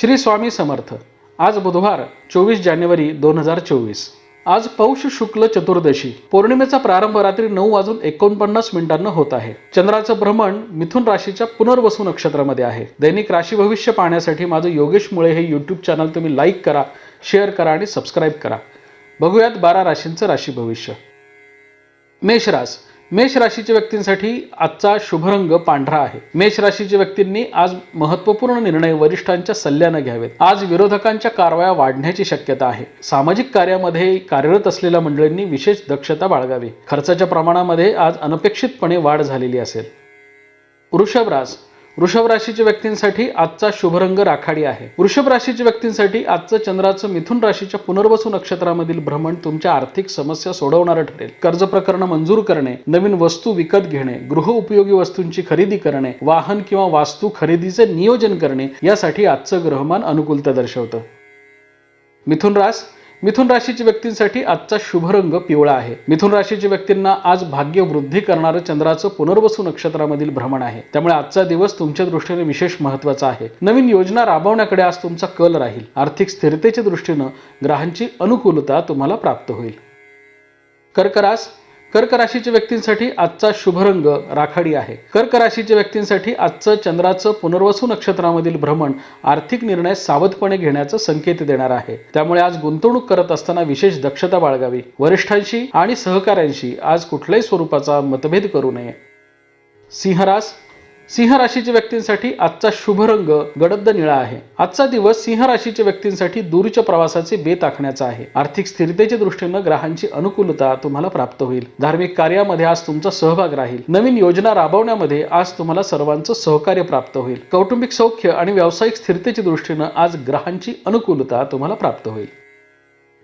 श्री स्वामी समर्थ. आज बुधवार चोवीस जानेवारी दोन हजार चोवीस. आज पौष शुक्ल चतुर्दशी. पौर्णिमेचा प्रारंभ रात्री नऊ वाजून एकोणपन्नास मिनिटांना होत आहे. चंद्राचं भ्रमण मिथुन राशीच्या पुनर्वसू नक्षत्रामध्ये आहे. दैनिक राशी भविष्य पाहण्यासाठी माझं योगेश मुळे हे यूट्यूब चॅनल तुम्ही लाईक करा शेअर करा आणि सबस्क्राईब करा. बघूयात बारा राशींचं राशी भविष्य. मेषरास. मेष राशीच्या व्यक्तींसाठी आजचा शुभरंग पांढरा आहे. मेष राशीच्या व्यक्तींनी आज महत्त्वपूर्ण निर्णय वरिष्ठांच्या सल्ल्यानं घ्यावेत. आज विरोधकांच्या कारवाया वाढण्याची शक्यता आहे. सामाजिक कार्यामध्ये कार्यरत असलेल्या मंडळींनी विशेष दक्षता बाळगावी. खर्चाच्या प्रमाणामध्ये आज अनपेक्षितपणे वाढ झालेली असेल. वृषभ रास वृषभ राशीच्या व्यक्तींसाठी आजचा शुभरंग राखाडी आहे. वृषभ राशीच्या व्यक्तींसाठी आजचं चंद्राचं मिथुन राशीच्या पुनर्वसू नक्षत्रामधील भ्रमण तुमच्या आर्थिक समस्या सोडवणारं ठरेल. कर्ज प्रकरण मंजूर करणे नवीन वस्तू विकत घेणे गृह उपयोगी वस्तूंची खरेदी करणे वाहन किंवा वास्तू खरेदीचे नियोजन करणे यासाठी आजचं ग्रहमान अनुकूलता दर्शवतं. मिथुन रास मिथुन राशीच्या व्यक्तींसाठी आजचा शुभ रंग पिवळा आहे. मिथुन राशीच्या व्यक्तींना आज भाग्य वृद्धी करणारं चंद्राचं पुनर्वसू नक्षत्रामधील भ्रमण आहे. त्यामुळे आजचा दिवस तुमच्या दृष्टीने विशेष महत्त्वाचा आहे. नवीन योजना राबवण्याकडे आज तुमचा कल राहील. आर्थिक स्थिरतेच्या दृष्टीनं ग्रहांची अनुकूलता तुम्हाला प्राप्त होईल. कर्करास कर्क राशीच्या व्यक्तींसाठी आजचा शुभ रंग राखाडी आहे. कर्क राशीच्या व्यक्तींसाठी आजचं चंद्राचं पुनर्वसू नक्षत्रामधील भ्रमण आर्थिक निर्णय सावधपणे घेण्याचा संकेत देणार आहे. त्यामुळे आज गुंतवणूक करत असताना विशेष दक्षता बाळगावी. वरिष्ठांशी आणि सहकाऱ्यांशी आज कुठल्याही स्वरूपाचा मतभेद करू नये. सिंहरास सिंह राशीच्या व्यक्तींसाठी आजचा शुभ रंग गडद निळा आहे. आजचा दिवस सिंह राशीच्या व्यक्तींसाठी दूरच्या प्रवासाचे बेत आखण्याचा आहे. आर्थिक स्थिरतेच्या दृष्टीनं ग्रहांची अनुकूलता तुम्हाला प्राप्त होईल. धार्मिक कार्यामध्ये आज तुमचा सहभाग राहील. नवीन योजना राबवण्यामध्ये आज तुम्हाला सर्वांचं सहकार्य प्राप्त होईल. कौटुंबिक सौख्य आणि व्यावसायिक स्थिरतेच्या दृष्टीनं आज ग्रहांची अनुकूलता तुम्हाला प्राप्त होईल.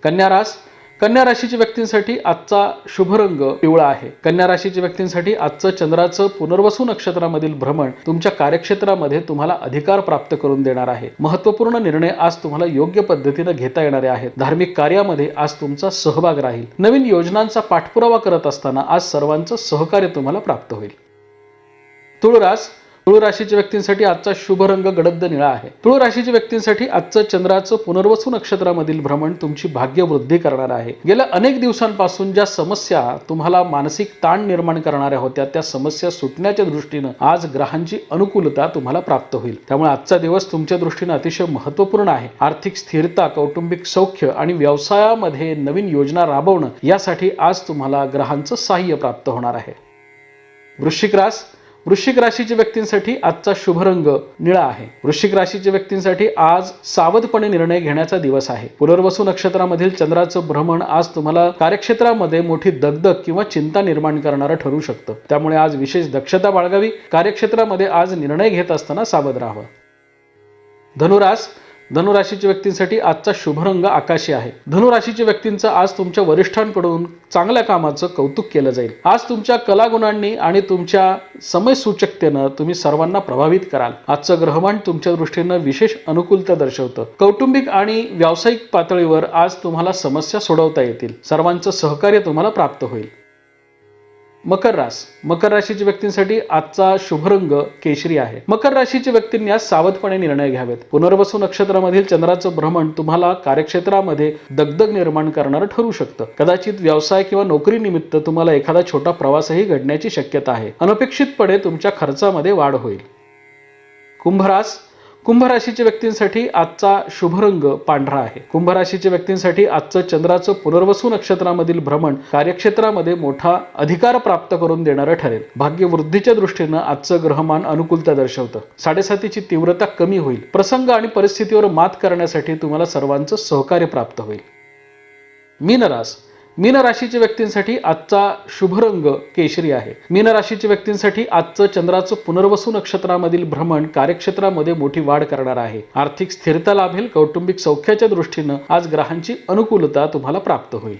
कन्या रास कन्या राशीच्या व्यक्तींसाठी आजचा शुभ रंग पिवळा आहे. कन्या राशीच्या व्यक्तींसाठी आजचं चंद्राचं पुनर्वसू नक्षत्रामधील भ्रमण तुमच्या कार्यक्षेत्रामध्ये तुम्हाला अधिकार प्राप्त करून देणार आहे. महत्त्वपूर्ण निर्णय आज तुम्हाला योग्य पद्धतीनं घेता येणारे आहेत. धार्मिक कार्यामध्ये आज तुमचा सहभाग राहील. नवीन योजनांचा पाठपुरावा करत असताना आज सर्वांचं सहकार्य तुम्हाला प्राप्त होईल. तुळरास तुळ राशीच्या व्यक्तींसाठी आजचा शुभ रंग गडद निळा आहे. तुळ राशीच्या व्यक्तींसाठी आजचं चंद्राचं पुनर्वसू नक्षत्रामधील भ्रमण तुमची भाग्य वृद्धी करणार आहे. गेल्या अनेक दिवसांपासून ज्या समस्या तुम्हाला मानसिक ताण निर्माण करणाऱ्या होत्या त्या समस्या सुटण्याच्या दृष्टीनं आज ग्रहांची अनुकूलता तुम्हाला प्राप्त होईल. त्यामुळे आजचा दिवस तुमच्या दृष्टीनं अतिशय महत्त्वपूर्ण आहे. आर्थिक स्थिरता कौटुंबिक सौख्य आणि व्यवसायामध्ये नवीन योजना राबवणं यासाठी आज तुम्हाला ग्रहांचं सहाय्य प्राप्त होणार आहे. वृश्चिक रास वृश्चिक राशीच्या व्यक्तींसाठी आजचा शुभ रंग निळा आहे. वृश्चिक राशीच्या व्यक्तींसाठी आज सावधपणे निर्णय घेण्याचा दिवस आहे. पुनर्वसू नक्षत्रामधील चंद्राचं भ्रमण आज तुम्हाला कार्यक्षेत्रामध्ये मोठी दगदग किंवा चिंता निर्माण करणारं ठरू शकतं. त्यामुळे आज विशेष दक्षता बाळगावी. कार्यक्षेत्रामध्ये आज निर्णय घेत असताना सावध राहावं. धनुरास धनुराशीच्या व्यक्तींसाठी आजचा शुभरंग आकाशी आहे. धनुराशीच्या व्यक्तींचं आज तुमच्या वरिष्ठांकडून चांगल्या कामाचं कौतुक केलं जाईल. आज तुमच्या कलागुणांनी आणि तुमच्या समयसूचकतेनं तुम्ही सर्वांना प्रभावित कराल. आजचं ग्रहमान तुमच्या दृष्टीनं विशेष अनुकूलता दर्शवतं. कौटुंबिक आणि व्यावसायिक पातळीवर आज तुम्हाला समस्या सोडवता येतील. सर्वांचं सहकार्य तुम्हाला प्राप्त होईल. मकर रास. मकर राशीच्या व्यक्तींसाठी आजचा शुभ रंग केशरी आहे. मकर राशीच्या व्यक्तींनी आज सावधपणे निर्णय घ्यावेत. पुनर्वसू नक्षत्रामधील चंद्राचं भ्रमण तुम्हाला कार्यक्षेत्रामध्ये दगदग निर्माण करणारं ठरू शकतं. कदाचित व्यवसाय किंवा नोकरी निमित्त तुम्हाला एखादा छोटा प्रवासही घडण्याची शक्यता आहे. अनपेक्षितपणे तुमच्या खर्चामध्ये वाढ होईल. कुंभरास कुंभराशीच्या व्यक्तींसाठी आजचा शुभरंग पांढरा आहे. कुंभराशीच्या व्यक्तींसाठी आजचं चंद्राचं पुनर्वसू नक्षत्रामधील भ्रमण कार्यक्षेत्रामध्ये मोठा अधिकार प्राप्त करून देणारं ठरेल. भाग्यवृद्धीच्या दृष्टीनं आजचं ग्रहमान अनुकूलता दर्शवतं. साडेसातीची तीव्रता कमी होईल. प्रसंग आणि परिस्थितीवर मात करण्यासाठी तुम्हाला सर्वांचं सहकार्य प्राप्त होईल. मीनरास मीन राशीच्या व्यक्तींसाठी आजचा शुभ रंग केशरी आहे. मीन राशीच्या व्यक्तींसाठी आजचं चंद्राचं पुनर्वसू नक्षत्रामधील भ्रमण कार्यक्षेत्रामध्ये मोठी वाढ करणार आहे. आर्थिक स्थिरता लाभेल कौटुंबिक सौख्याच्या दृष्टीनं आज ग्रहांची अनुकूलता तुम्हाला प्राप्त होईल.